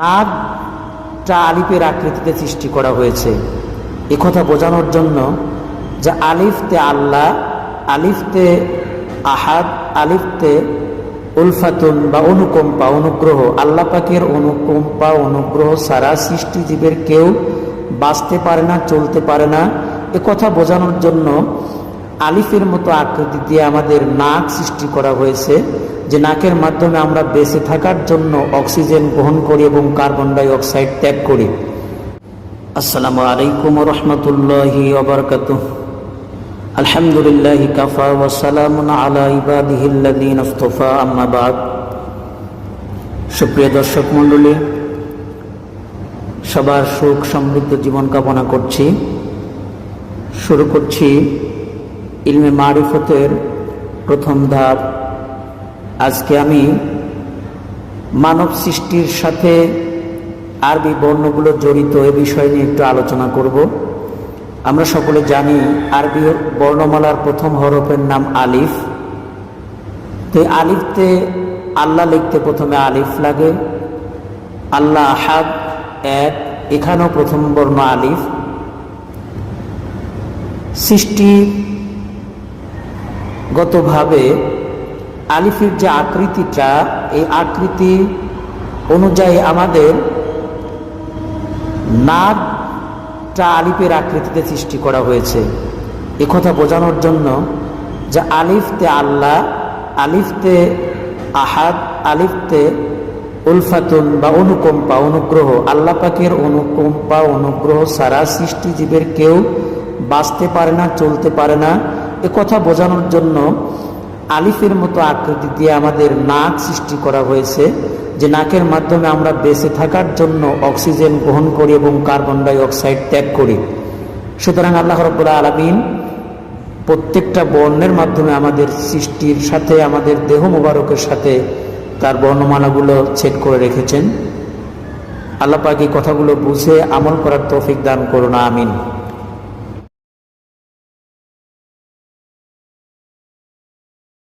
নাগটা আলিফের আকৃতিতে সৃষ্টি করা হয়েছে। কথা বোঝানোর জন্য যে আলিফতে আল্লাহ, আলিফতে আহাদ, আলিফতে উলফাতুন বা অনুকম্পা, অনুগ্রহ, আল্লাহ পাকের অনুকম্পা, অনুগ্রহ সারা সৃষ্টিজীবের কেউ বাঁচতে পারে না, চলতে পারে না। কথা বোঝানোর জন্য আলিফের মতো আকৃতি দিয়ে আমাদের নাক সৃষ্টি করা হয়েছে। যে নাকের মাধ্যমে আমরা বেঁচে থাকার জন্য অক্সিজেন গ্রহণ করি এবং কার্বন ডাই অক্সাইড ত্যাগ করি। আসসালামু আলাইকুম রহমতুল্লাহি ওবরকাত আলহামদুলিল্লাহ কাফা ওয়াসালামুন আলা ইবাদিহিল্লাযীনা ইসতাফা আম্মাবাদ সুপ্রিয় দর্শক মণ্ডলী, সবার সুখ সমৃদ্ধ জীবন কামনা করছি। শুরু করছি ইলমে মারিফতের প্রথম ধাপ আজকে আমি মানব সৃষ্টির সাথে আরবি বর্ণগুলো জড়িত এ বিষয় নিয়ে একটু আলোচনা করব। আমরা সকলে জানি আরবি বর্ণমালার প্রথম হরফের নাম আলিফ। তো আলিফতে আল্লাহ লিখতে প্রথমে আলিফ লাগে। আল্লাহ আহাদ এক এখানেও প্রথম বর্ণ আলিফ। সৃষ্টি গতভাবে আলিফের যে আকৃতিটা, এই আকৃতি অনুযায়ী আমাদের নাগটা আলিফের আকৃতিতে সৃষ্টি করা হয়েছে। কথা বোঝানোর জন্য যে আলিফতে আল্লাহ, আলিফতে আহাদ, আলিফতে উলফাতুন বা অনুকম্পা, অনুগ্রহ, আল্লাহ পাকের অনুকম্পা, অনুগ্রহ সারা সৃষ্টিজীবের কেউ বাঁচতে পারে না, চলতে পারে না। এ কথা বোঝানোর জন্য আলিফের মতো আকৃতি দিয়ে আমাদের নাক সৃষ্টি করা হয়েছে, যে নাকের মাধ্যমে আমরা বেঁচে থাকার জন্য অক্সিজেন গ্রহণ করি এবং কার্বন ডাই অক্সাইড ত্যাগ করি। সুতরাং আল্লাহ রব্বুল আলমিন প্রত্যেকটা বর্ণের মাধ্যমে আমাদের সৃষ্টির সাথে, আমাদের দেহ মোবারকের সাথে তার বর্ণমালাগুলো ছেদ করে রেখেছেন। আল্লাহ এই কথাগুলো বুঝে আমল করার তৌফিক দান করুন, আমিন।